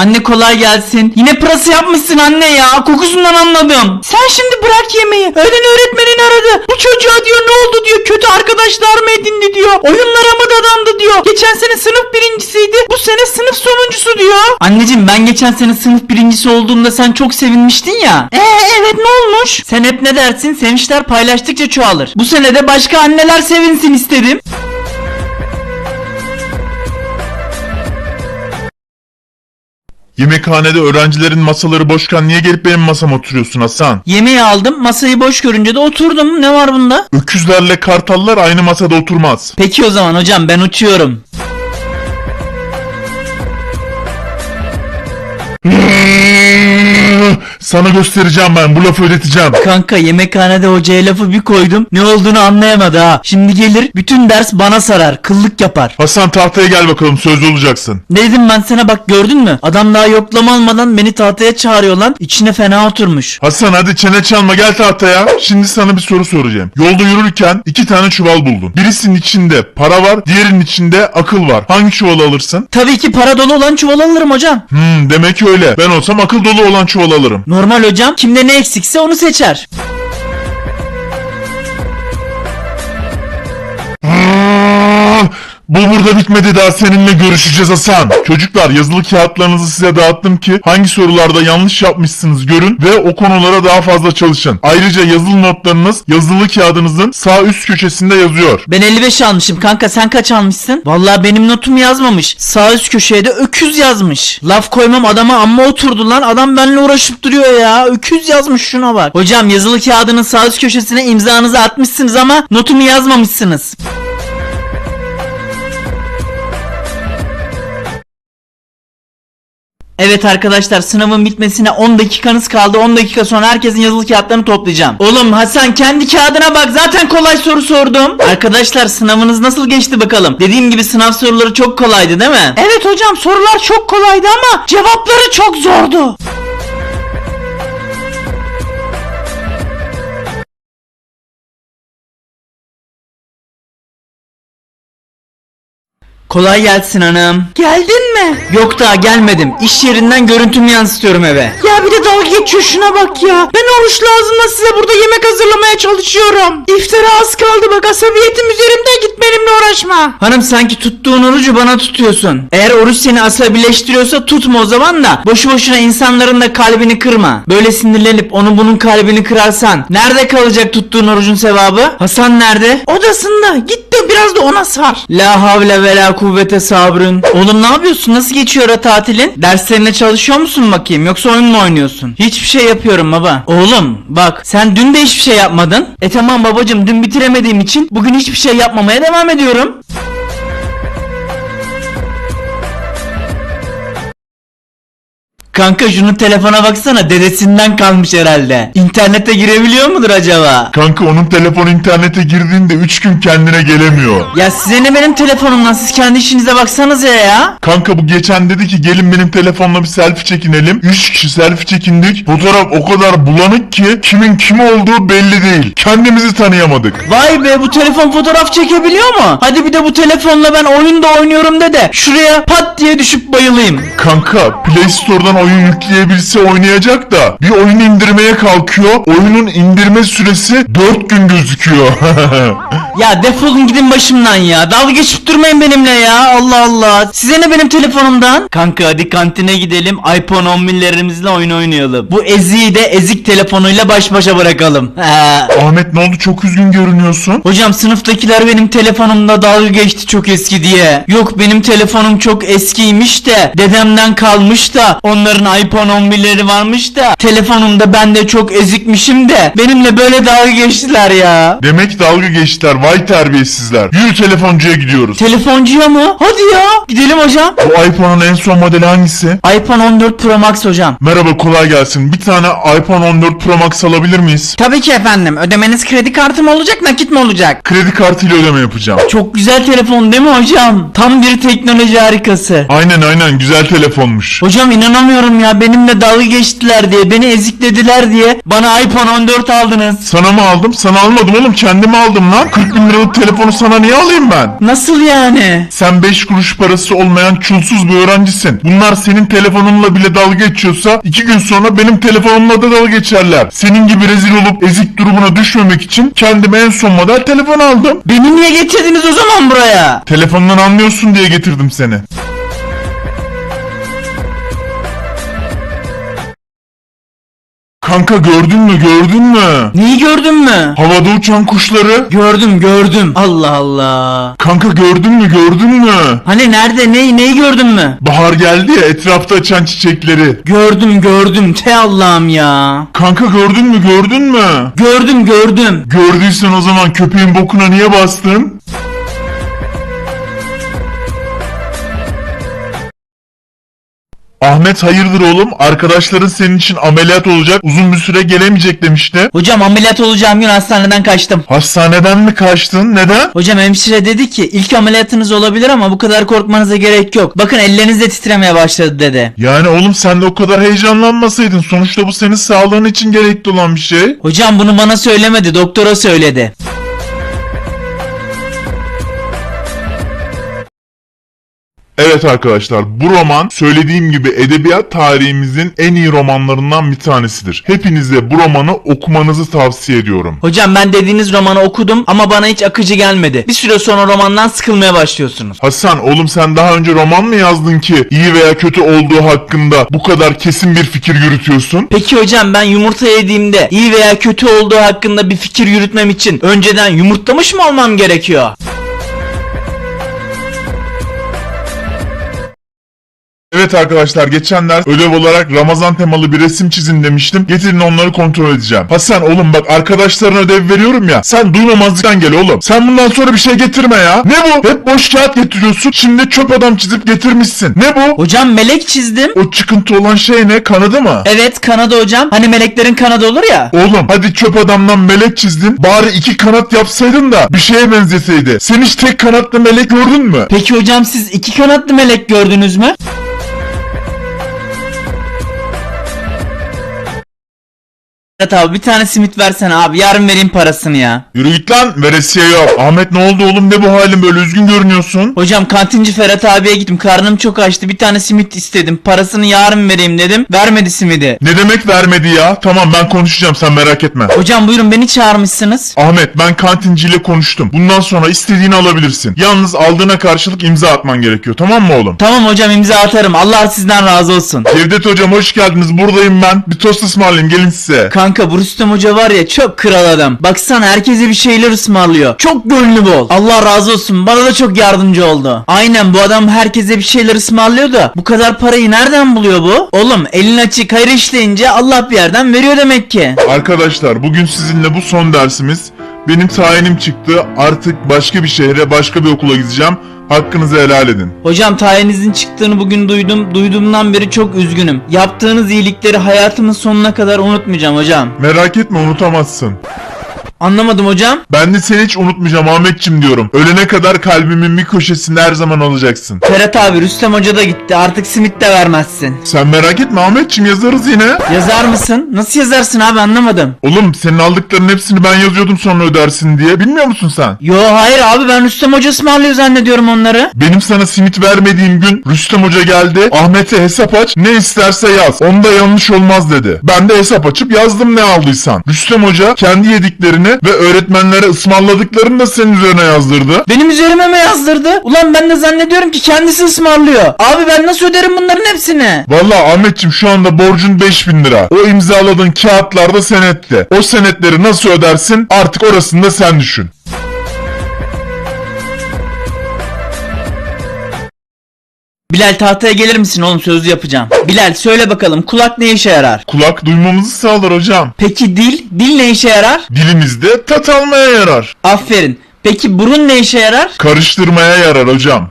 Anne kolay gelsin. Yine pırası yapmışsın anne ya. Kokusundan anladım. Sen şimdi bırak yemeği. Öğlen öğretmenin aradı. Bu çocuğa diyor ne oldu diyor. Kötü arkadaşlar mı edindi diyor. Oyunlara mı dadandı diyor. Geçen sene sınıf birincisiydi. Bu sene sınıf sonuncusu diyor. Anneciğim ben geçen sene sınıf birincisi olduğumda sen çok sevinmiştin ya. Ee evet ne olmuş? Sen hep ne dersin? Sevinçler paylaştıkça çoğalır. Bu sene de başka anneler sevinsin istedim. Yemekhanede öğrencilerin masaları boşken niye gelip benim masama oturuyorsun Hasan? Yemeği aldım. Masayı boş görünce de oturdum. Ne var bunda? Öküzlerle kartallar aynı masada oturmaz. Peki o zaman hocam ben uçuyorum. Sana göstereceğim ben bu lafı ödeteceğim. Kanka yemekhanede hocaya lafı bir koydum. Ne olduğunu anlayamadı ha. Şimdi gelir bütün ders bana sarar. Kıllık yapar. Hasan tahtaya gel bakalım sözlü olacaksın. Ne dedim ben sana bak gördün mü? Adam daha yoklama almadan beni tahtaya çağırıyor lan. İçine fena oturmuş. Hasan hadi çene çalma gel tahtaya. Şimdi sana bir soru soracağım. Yolda yürürken iki tane çuval buldun. Birisinin içinde para var, diğerinin içinde akıl var. Hangi çuvalı alırsın? Tabii ki para dolu olan çuval alırım hocam. Hmm demek öyle. Ben olsam akıl dolu olan çuval alırım. Normal hocam kimde ne eksikse onu seçer. Bu burada bitmedi daha seninle görüşeceğiz Hasan. Çocuklar yazılı kağıtlarınızı size dağıttım ki hangi sorularda yanlış yapmışsınız görün ve o konulara daha fazla çalışın. Ayrıca yazılı notlarınız yazılı kağıdınızın sağ üst köşesinde yazıyor. Ben 55 almışım kanka sen kaç almışsın? Vallahi benim notum yazmamış. Sağ üst köşeye de öküz yazmış. Laf koymam adama amma oturdu lan. Adam benimle uğraşıp duruyor ya. Öküz yazmış şuna bak. Hocam yazılı kağıdının sağ üst köşesine imzanızı atmışsınız ama notumu yazmamışsınız. Evet arkadaşlar sınavın bitmesine 10 dakikanız kaldı. 10 dakika sonra herkesin yazılı kağıtlarını toplayacağım. Oğlum Hasan kendi kağıdına bak. Zaten kolay soru sordum. Arkadaşlar sınavınız nasıl geçti bakalım? Dediğim gibi sınav soruları çok kolaydı değil mi? Evet hocam sorular çok kolaydı ama cevapları çok zordu. Kolay gelsin hanım. Geldin mi? Yok daha gelmedim. İş yerinden görüntümü yansıtıyorum eve. Ya bir de dalga geçiyor şuna bak ya. Ben oruçlu ağzımla size burada yemek hazırlamaya çalışıyorum. İftara az kaldı bak asabiyetim üzerimde git benimle uğraşma. Hanım sanki tuttuğun orucu bana tutuyorsun. Eğer oruç seni asabileştiriyorsa tutma o zaman da. Boşu boşuna insanların da kalbini kırma. Böyle sinirlenip onun bunun kalbini kırarsan. Nerede kalacak tuttuğun orucun sevabı? Hasan nerede? Odasında. Git de biraz da ona sar. La havle ve la kuvvete sabrın. Oğlum ne yapıyorsun? Nasıl geçiyor ara tatilin? Derslerine çalışıyor musun bakayım? Yoksa oyun mu oynuyorsun? Hiçbir şey yapıyorum baba. Oğlum bak sen dün de hiçbir şey yapmadın. E tamam babacım dün bitiremediğim için bugün hiçbir şey yapmamaya devam ediyorum. Kanka şunun telefona baksana dedesinden kalmış herhalde. İnternete girebiliyor mudur acaba? Kanka onun telefonu internete girdiğinde 3 gün kendine gelemiyor. Ya size ne benim telefonumdan siz kendi işinize baksanıza ya. Kanka bu geçen dedi ki gelin benim telefonla bir selfie çekinelim. 3 kişi selfie çekindik. Fotoğraf o kadar bulanık ki kimin kim olduğu belli değil. Kendimizi tanıyamadık. Vay be bu telefon fotoğraf çekebiliyor mu? Hadi bir de bu telefonla ben oyun da oynuyorum de de şuraya pat diye düşüp bayılayım. Kanka Play Store'dan oyun yükleyebilse oynayacak da bir oyun indirmeye kalkıyor. Oyunun indirme süresi 4 gün gözüküyor. Ya defolun gidin başımdan ya. Dalga geçip durmayın benimle ya. Allah Allah. Size ne benim telefonumdan? Kanka hadi kantine gidelim. iPhone 11'lerimizle oyun oynayalım. Bu eziği de ezik telefonuyla baş başa bırakalım. Ahmet ne oldu çok üzgün görünüyorsun. Hocam sınıftakiler benim telefonumda dalga geçti çok eski diye. Yok benim telefonum çok eskiymiş de dedemden kalmış da onların iPhone 11'leri varmış da telefonumda ben de çok ezikmişim de benimle böyle dalga geçtiler ya. Demek dalga geçtiler vay terbiyesizler. Yürü telefoncuya gidiyoruz. Telefoncuya mı? Hadi ya. Gidelim hocam. Bu iPhone'un en son modeli hangisi? iPhone 14 Pro Max hocam. Merhaba kolay gelsin. Bir tane iPhone 14 Pro Max alabilir miyiz? Tabii ki efendim. Ödemeniz kredi kartı mı olacak nakit mi olacak? Kredi kartıyla ödeme yapacağım. Çok güzel telefon değil mi hocam? Tam bir teknoloji harikası. Aynen aynen güzel telefonmuş. Hocam inanamıyorum inanmıyorum ya. Benimle dalga geçtiler diye, beni eziklediler diye bana iPhone 14 aldınız. Sana mı aldım? Sana almadım oğlum kendime aldım lan. 40 bin liralık telefonu sana niye alayım ben? Nasıl yani? Sen 5 kuruş parası olmayan çulsuz bir öğrencisin. Bunlar senin telefonunla bile dalga geçiyorsa 2 gün sonra benim telefonumla da dalga geçerler. Senin gibi rezil olup ezik durumuna düşmemek için kendime en son model telefon aldım. Beni niye getirdiniz o zaman buraya? Telefondan anlıyorsun diye getirdim seni. Kanka gördün mü gördün mü? Neyi gördün mü? Havada uçan kuşları. Gördüm gördüm. Allah Allah. Kanka gördün mü gördün mü? Hani nerede neyi neyi gördün mü? Bahar geldi ya etrafta açan çiçekleri. Gördüm gördüm. Te Allah'ım ya. Kanka gördün mü gördün mü? Gördüm gördüm. Gördüysen o zaman köpeğin bokuna niye bastın? Ahmet hayırdır oğlum? Arkadaşların senin için ameliyat olacak uzun bir süre gelemeyecek demişti. Hocam ameliyat olacağım gün hastaneden kaçtım. Hastaneden mi kaçtın? Neden? Hocam hemşire dedi ki ilk ameliyatınız olabilir ama bu kadar korkmanıza gerek yok. Bakın elleriniz de titremeye başladı dedi. Yani oğlum sen de o kadar heyecanlanmasaydın. Sonuçta bu senin sağlığın için gerekli olan bir şey. Hocam bunu bana söylemedi doktora söyledi. Evet arkadaşlar bu roman söylediğim gibi edebiyat tarihimizin en iyi romanlarından bir tanesidir. Hepinize bu romanı okumanızı tavsiye ediyorum. Hocam ben dediğiniz romanı okudum ama bana hiç akıcı gelmedi. Bir süre sonra romandan sıkılmaya başlıyorsunuz. Hasan oğlum sen daha önce roman mı yazdın ki iyi veya kötü olduğu hakkında bu kadar kesin bir fikir yürütüyorsun? Peki hocam ben yumurta yediğimde iyi veya kötü olduğu hakkında bir fikir yürütmem için önceden yumurtlamış mı olmam gerekiyor? Evet arkadaşlar geçen ders ödev olarak Ramazan temalı bir resim çizin demiştim. Getirin onları kontrol edeceğim. Hasan oğlum bak arkadaşlarına ödev veriyorum ya. Sen duymamazlıktan gel oğlum. Sen bundan sonra bir şey getirme ya. Ne bu? Hep boş kağıt getiriyorsun. Şimdi çöp adam çizip getirmişsin. Ne bu? Hocam melek çizdim. O çıkıntı olan şey ne? Kanadı mı? Evet kanadı hocam. Hani meleklerin kanadı olur ya. Oğlum hadi çöp adamdan melek çizdin. Bari iki kanat yapsaydın da bir şeye benzeseydi. Sen hiç tek kanatlı melek gördün mü? Peki hocam siz iki kanatlı melek gördünüz mü? Evet abi bir tane simit versene abi yarın vereyim parasını ya. Yürü git lan veresiye yok. Ahmet ne oldu oğlum ne bu halin böyle üzgün görünüyorsun. Hocam kantinci Ferhat abiye gittim karnım çok açtı bir tane simit istedim parasını yarın vereyim dedim vermedi simidi. Ne demek vermedi ya? Tamam ben konuşacağım sen merak etme. Hocam buyurun beni çağırmışsınız. Ahmet ben kantinciyle konuştum. Bundan sonra istediğini alabilirsin. Yalnız aldığına karşılık imza atman gerekiyor tamam mı oğlum? Tamam hocam imza atarım Allah sizden razı olsun. Cevdet hocam hoş geldiniz buradayım ben. Bir tost ısmarlayayım gelin size. Kanka bu Rüstem Hoca var ya çok kral adam. Baksana herkese bir şeyler ısmarlıyor. Çok gönlü bol. Allah razı olsun bana da çok yardımcı oldu. Aynen bu adam herkese bir şeyler ısmarlıyor da bu kadar parayı nereden buluyor bu? Oğlum elin açık hayır işleyince Allah bir yerden veriyor demek ki. Arkadaşlar bugün sizinle bu son dersimiz. Benim tayinim çıktı. Artık başka bir şehre, başka bir okula gideceğim. Hakkınızı helal edin. Hocam tayinizin çıktığını bugün duydum. Duyduğumdan beri çok üzgünüm. Yaptığınız iyilikleri hayatımın sonuna kadar unutmayacağım hocam. Merak etme unutamazsın. Anlamadım hocam. Ben de seni hiç unutmayacağım Ahmetçim diyorum. Ölene kadar kalbimin bir köşesinde her zaman olacaksın. Ferhat abi Rüstem Hoca da gitti. Artık simit de vermezsin. Sen merak etme Ahmetçim yazarız yine. Yazar mısın? Nasıl yazarsın abi anlamadım. Oğlum senin aldıkların hepsini ben yazıyordum sonra ödersin diye. Bilmiyor musun sen? Yo hayır abi ben Rüstem Hoca ısmarlıyor zannediyorum onları. Benim sana simit vermediğim gün Rüstem Hoca geldi. Ahmet'e hesap aç ne isterse yaz. Onda yanlış olmaz dedi. Ben de hesap açıp yazdım ne aldıysan. Rüstem Hoca kendi yediklerini ve öğretmenlere ısmarladıklarını da senin üzerine yazdırdı. Benim üzerime mi yazdırdı? Ulan ben de zannediyorum ki kendisi ısmarlıyor. Abi ben nasıl öderim bunların hepsini? Valla Ahmetçim şu anda borcun 5000 lira. O imzaladığın kağıtlarda senette. O senetleri nasıl ödersin artık orasını da sen düşün. Bilal tahtaya gelir misin oğlum sözlü yapacağım. Bilal söyle bakalım kulak ne işe yarar? Kulak duymamızı sağlar hocam. Peki dil? Dil ne işe yarar? Dilimizde tat almaya yarar. Aferin. Peki burun ne işe yarar? Karıştırmaya yarar hocam.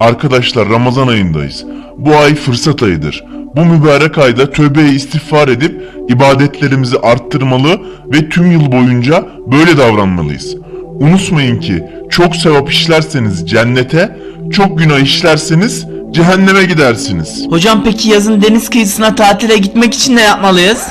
Arkadaşlar Ramazan ayındayız. Bu ay fırsat ayıdır. bu mübarek ayda tövbe istiğfar edip ibadetlerimizi arttırmalı ve tüm yıl boyunca böyle davranmalıyız. Unutmayın ki çok sevap işlerseniz cennete, çok günah işlerseniz cehenneme gidersiniz. Hocam peki yazın deniz kıyısına tatile gitmek için ne yapmalıyız?